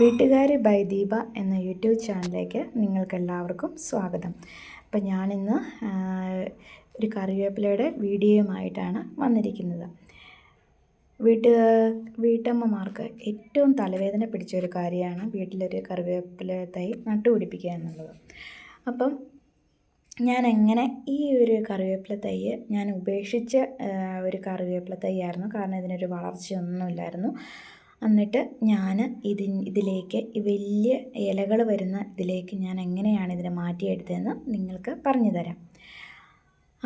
വീട്ടുകാരി by Deepa എന്ന YouTube ചാനലിലേക്ക് നിങ്ങൾക്കെല്ലാവർക്കും സ്വാഗതം. അപ്പം ഞാനിന്ന് ഒരു കറിവേപ്പിലയുടെ വീഡിയോയുമായിട്ടാണ് വന്നിരിക്കുന്നത്. വീട്ട് വീട്ടമ്മമാർക്ക് ഏറ്റവും തലവേദന പിടിച്ച ഒരു കാര്യമാണ് വീട്ടിലൊരു കറിവേപ്പില തൈ നട്ടുപിടിപ്പിക്കുക എന്നുള്ളത്. അപ്പം ഞാൻ എങ്ങനെ ഈ ഒരു കറിവേപ്പില തൈ ഞാൻ ഉപേക്ഷിച്ച ഒരു കറിവേപ്പില തൈ ആയിരുന്നു കാരണം ഇതിനൊരു വളർച്ചയൊന്നുമില്ലായിരുന്നു. എന്നിട്ട് ഞാൻ ഇതി ഇതിലേക്ക് വലിയ ഇലകൾ വരുന്ന ഇതിലേക്ക് ഞാൻ എങ്ങനെയാണ് ഇതിനെ മാറ്റിയെടുത്തതെന്ന് നിങ്ങൾക്ക് പറഞ്ഞു തരാം.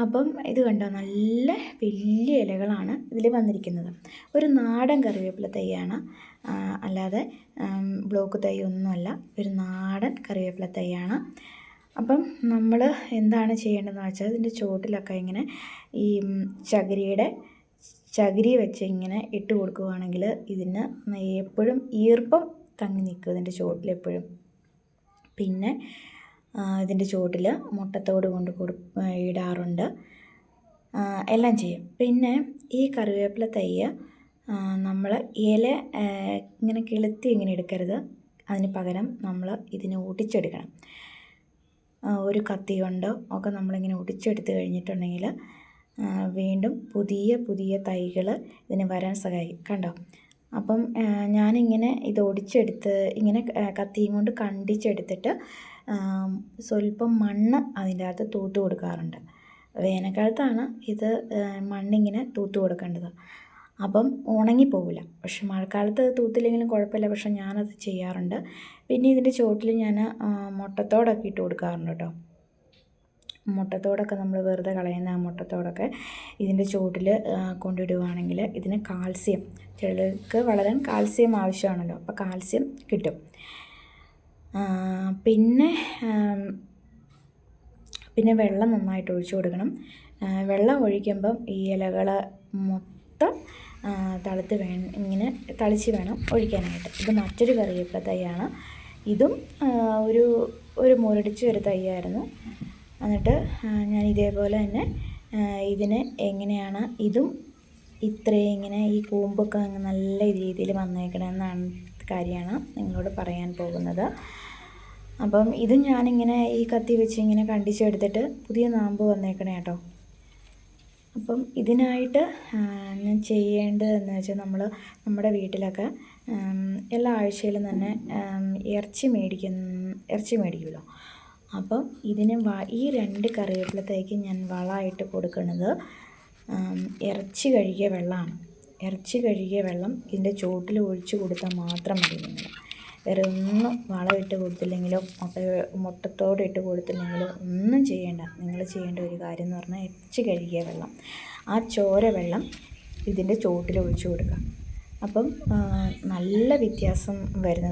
അപ്പം ഇത് കണ്ടോ? നല്ല വലിയ ഇലകളാണ് ഇതിൽ വന്നിരിക്കുന്നത്. ഒരു നാടൻ കറിവേപ്പില തൈയാണ്. അല്ലാതെ ബ്ലോക്ക് തൈ ഒന്നുമല്ല. ഒരു നാടൻ കറിവേപ്പില തൈയാണ്. അപ്പം നമ്മൾ എന്താണ് ചെയ്യേണ്ടതെന്ന് വെച്ചാൽ ഇതിന്റെ ചുവട്ടിലൊക്കെ ഇങ്ങനെ ഈ ചകിരിയുടെ ചകിരി വെച്ച് ഇങ്ങനെ ഇട്ട് കൊടുക്കുകയാണെങ്കിൽ ഇതിന് എപ്പോഴും ഈർപ്പം തങ്ങി നിൽക്കും ഇതിന്റെ ചുവട്ടിൽ എപ്പോഴും. പിന്നെ ഇതിന്റെ ചുവട്ടിൽ മുട്ടത്തോട് കൊണ്ട് കൊടു ഇടാറുണ്ട്. എല്ലാം ചെയ്യും. പിന്നെ ഈ കറിവേപ്പില തൈ നമ്മൾ ഇല ഇങ്ങനെ കിളുത്തി ഇങ്ങനെ എടുക്കരുത്. അതിന് പകരം നമ്മൾ ഇതിനെ ഒടിച്ചെടുക്കണം ഒരു കത്തി കൊണ്ടോ ഒക്കെ നമ്മളിങ്ങനെ ഒടിച്ചെടുത്ത് കഴിഞ്ഞിട്ടുണ്ടെങ്കിൽ വീണ്ടും പുതിയ പുതിയ തൈകൾ ഇതിന് വരാൻ സഹായിക്കും കണ്ടോ? അപ്പം ഞാനിങ്ങനെ ഇത് ഒടിച്ചെടുത്ത് ഇങ്ങനെ കത്തിയും കൊണ്ട് കണ്ടിച്ചെടുത്തിട്ട് സ്വല്പം മണ്ണ് അതിന്റെ അകത്ത് തൂത്ത് കൊടുക്കാറുണ്ട്. വേനൽക്കാലത്താണ് ഇത് മണ്ണിങ്ങനെ തൂത്ത് കൊടുക്കേണ്ടത്. അപ്പം ഉണങ്ങിപ്പോവില്ല. പക്ഷെ മഴക്കാലത്ത് തൂത്തില്ലെങ്കിലും കുഴപ്പമില്ല. പക്ഷെ ഞാനത് ചെയ്യാറുണ്ട്. പിന്നെ ഇതിന്റെ ചുവട്ടിൽ ഞാൻ മുട്ടത്തോടൊക്കെ ഇട്ട് കൊടുക്കാറുണ്ട് കേട്ടോ. മുട്ടത്തോടൊക്കെ നമ്മൾ വെറുതെ കളയുന്ന ആ മുട്ടത്തോടൊക്കെ ഇതിന്റെ ചുവട്ടിൽ കൊണ്ടിടുകയാണെങ്കിൽ ഇതിന് കാൽസ്യം. ചെടികൾക്ക് വളരാൻ കാൽസ്യം ആവശ്യമാണല്ലോ അപ്പോൾ കാൽസ്യം കിട്ടും. പിന്നെ പിന്നെ വെള്ളം നന്നായിട്ട് ഒഴിച്ചു കൊടുക്കണം. വെള്ളം ഒഴിക്കുമ്പം ഈ ഇലകൾ മൊത്തം തളുത്ത് വേ ഇങ്ങനെ തളിച്ച് വേണം ഒഴിക്കാനായിട്ട്. ഇത് മറ്റൊരു കറിവേപ്പില തൈയാണ്. ഇതും ഒരു ഒരു മുരടിച്ച ഒരു തൈയായിരുന്നു. എന്നിട്ട് ഞാൻ ഇതേപോലെ തന്നെ ഇതിന് എങ്ങനെയാണ് ഇതും ഇത്രയും ഇങ്ങനെ ഈ കൂമ്പൊക്കെ നല്ല രീതിയിൽ വന്നേക്കണമെന്നാണ് കാര്യമാണ് നിങ്ങളോട് പറയാൻ പോകുന്നത്. അപ്പം ഇത് ഞാനിങ്ങനെ ഈ കത്തി വെച്ച് ഇങ്ങനെ കണ്ടിച്ചെടുത്തിട്ട് പുതിയ നാമ്പ് വന്നേക്കണേ കേട്ടോ. അപ്പം ഇതിനായിട്ട് ഞാൻ ചെയ്യേണ്ടതെന്ന് വെച്ചാൽ നമ്മൾ നമ്മുടെ വീട്ടിലൊക്കെ എല്ലാ ആഴ്ചയിലും തന്നെ ഇറച്ചി മേടിക്കുന്ന ഇറച്ചി മേടിക്കുമല്ലോ. അപ്പം ഇതിന് ഈ രണ്ട് കറിവേപ്പിലത്തേക്ക് ഞാൻ വളമായിട്ട് കൊടുക്കുന്നത് ഇറച്ചി കഴുകിയ വെള്ളമാണ്. ഇറച്ചി കഴുകിയ വെള്ളം ഇതിന്റെ ചുവട്ടിൽ ഒഴിച്ചു കൊടുത്താൽ മാത്രം മതി നിങ്ങൾ. വേറെ ഒന്നും വളമിട്ട് കൊടുത്തില്ലെങ്കിലോ മുട്ട മുട്ടത്തോടെ ഇട്ട് കൊടുത്തില്ലെങ്കിലോ ഒന്നും ചെയ്യേണ്ട. നിങ്ങൾ ചെയ്യേണ്ട ഒരു കാര്യം എന്ന് പറഞ്ഞാൽ ഇറച്ചി കഴുകിയ വെള്ളം. ആ ചോര വെള്ളം ഇതിന്റെ ചുവട്ടിൽ ഒഴിച്ചു കൊടുക്കുക. അപ്പം നല്ല വ്യത്യാസം വരുന്നത്